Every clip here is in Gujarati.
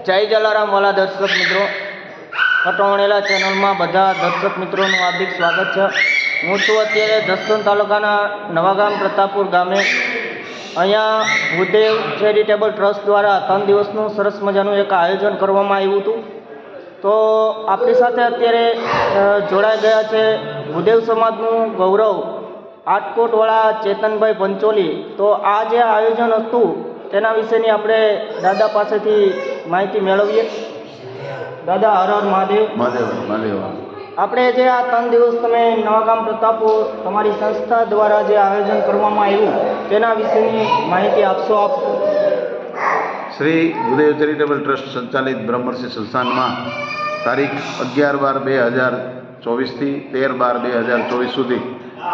જય જલારામ વાલા દર્શક મિત્રો. કટોણેલા ચેનલમાં બધા દર્શક મિત્રોનું હાર્દિક સ્વાગત છે. હું છું અત્યારે જસદણ તાલુકાના નવાગામ પ્રતાપપુર ગામે. અહીંયા ભૂદેવ ચેરિટેબલ ટ્રસ્ટ દ્વારા ત્રણ દિવસનું સરસ મજાનું એક આયોજન કરવામાં આવ્યું હતું. તો આપણી સાથે અત્યારે જોડાઈ ગયા છે ભૂદેવ સમાજનું ગૌરવ આટકોટવાળા ચેતનભાઈ પંચોલી. તો આ જે આયોજન હતું, તેના વિશેની આપણે દાદા પાસેથી માહિતી મેળવીએ. દાદા હર હર મહાદેવ. મહાદેવ મહાદેવ. આપણે જે આ ત્રણ દિવસ તમે નવાગામ પ્રતાપો તમારી સંસ્થા દ્વારા જે આયોજન કરવામાં આવ્યું તેના વિશેની માહિતી આપશો આપ? શ્રી ગુદેવ ચેરિટેબલ ટ્રસ્ટ સંચાલિત બ્રહ્મર્ષિ સંસ્થાનમાં તારીખ અગિયાર બાર બે હજાર ચોવીસથી તેર બાર બે હજાર ચોવીસ સુધી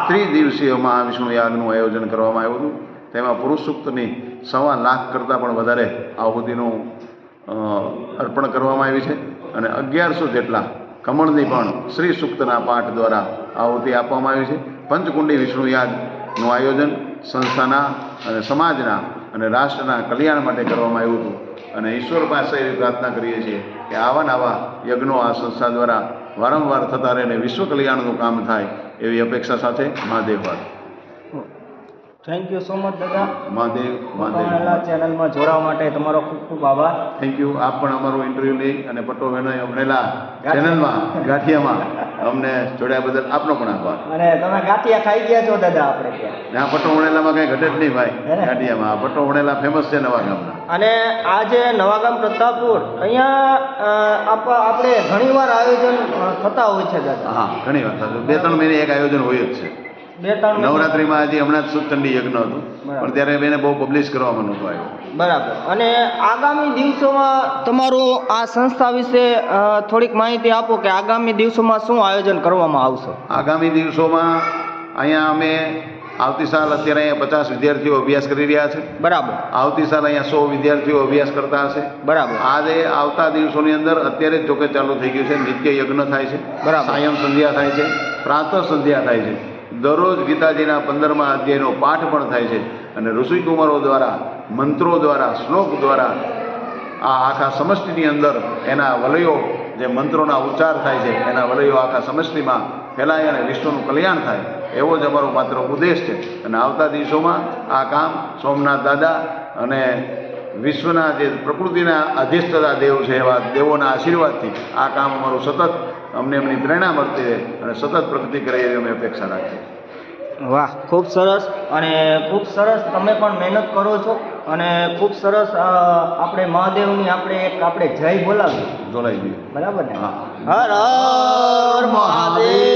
ત્રિદિવસીય મહાવિષ્ણુ યાગનું આયોજન કરવામાં આવ્યું હતું. તેમાં પુરુષ સૂક્તની સવા લાખ કરતાં પણ વધારે આહુતિનું અર્પણ કરવામાં આવી છે અને અગિયારસો જેટલા કમળની પણ શ્રી સૂક્તના પાઠ દ્વારા આહુતિ આપવામાં આવી છે. પંચકુંડી વિષ્ણુ યાદનું આયોજન સંસ્થાના અને સમાજના અને રાષ્ટ્રના કલ્યાણ માટે કરવામાં આવ્યું હતું. અને ઈશ્વર પાસે એવી પ્રાર્થના કરીએ છીએ કે આવા નવા યજ્ઞો આ સંસ્થા દ્વારા વારંવાર થતા રહે અને વિશ્વ કલ્યાણનું કામ થાય એવી અપેક્ષા સાથે મહાદેવ વાત થેન્ક યુ સો મચ દાદા. મહાદેવ મહાદેવ. ચેનલમાં જોડાવા માટે તમારો ખૂબ ખૂબ આભાર. થેન્ક યુ આપ પણ અમારો ઇન્ટરવ્યૂ લઈ અને પટ્ટો બહેનોએ અમરેલા ચેનલમાં ગાંઠિયામાં અમને જોડ્યા બદલ આપનો પણ આભાર. અને તમે ગાંઠિયા ખાઈ ગયા છો દાદા આપણે ત્યાં. ના પટ્ટો વણેલામાં કંઈ ઘટે જ નહીં ભાઈ ગાંઠિયામાં. પટ્ટો વણેલા ફેમસ છે નવા ગામના. અને આ જે નવાગામ પ્રતાપપુર અહીંયા આપણે ઘણીવાર આયોજન થતા હોય છે દાદા. હા ઘણી વાર થતું. બે ત્રણ મહિને એક આયોજન હોય જ છે. નવરાત્રિમાં હજી હમણાં જ સુચંડી યજ્ઞ હતું. પણ ત્યારે એને બહુ પબ્લિશ કરવામાં નહોતો આવ્યું. બરાબર. અને આગામી દિવસોમાં તમારું આ સંસ્થા વિશે થોડીક માહિતી આપો કે આગામી દિવસોમાં શું આયોજન કરવામાં આવશે? આગામી દિવસોમાં અહીંયા અમે આવતી સાલ અત્યારે અહીંયા પચાસ વિદ્યાર્થીઓ અભ્યાસ કરી રહ્યા છે. બરાબર. આવતી સાલ અહીંયા સો વિદ્યાર્થીઓ અભ્યાસ કરતા હશે. બરાબર. આજે આવતા દિવસોની અંદર અત્યારે જ જોકે ચાલુ થઈ ગયું છે. નિત્ય યજ્ઞ થાય છે. બરાબર. સાયમ સંધ્યા થાય છે. પ્રાતઃ સંધ્યા થાય છે. દરરોજ ગીતાજીના પંદરમા અધ્યાયનો પાઠ પણ થાય છે અને ઋષિકુમારો દ્વારા, મંત્રો દ્વારા, શ્લોક દ્વારા આ આખા સમષ્ટિની અંદર એના વલયો, જે મંત્રોના ઉચ્ચાર થાય છે, એના વલયો આખા સમષ્ટિમાં ફેલાય અને વિશ્વનું કલ્યાણ થાય. એવો જ અમારો માત્ર ઉદ્દેશ છે. અને આવતા દિવસોમાં આ કામ સોમનાથ દાદા અને વિશ્વના જે પ્રકૃતિના અધિષ્ઠતા દેવ છે એવા દેવોના આશીર્વાદથી આ કામ અમારું સતત અમને એમની પ્રેરણા મળતી રહે અને સતત પ્રગતિ કરે એવી અમે અપેક્ષા રાખીએ. વાહ ખૂબ સરસ. અને ખૂબ સરસ તમે પણ મહેનત કરો છો અને ખૂબ સરસ આપણે મહાદેવની આપણે એક આપણે જય બોલાવી. ગયું બરાબર ને? હર હર મહાદેવ.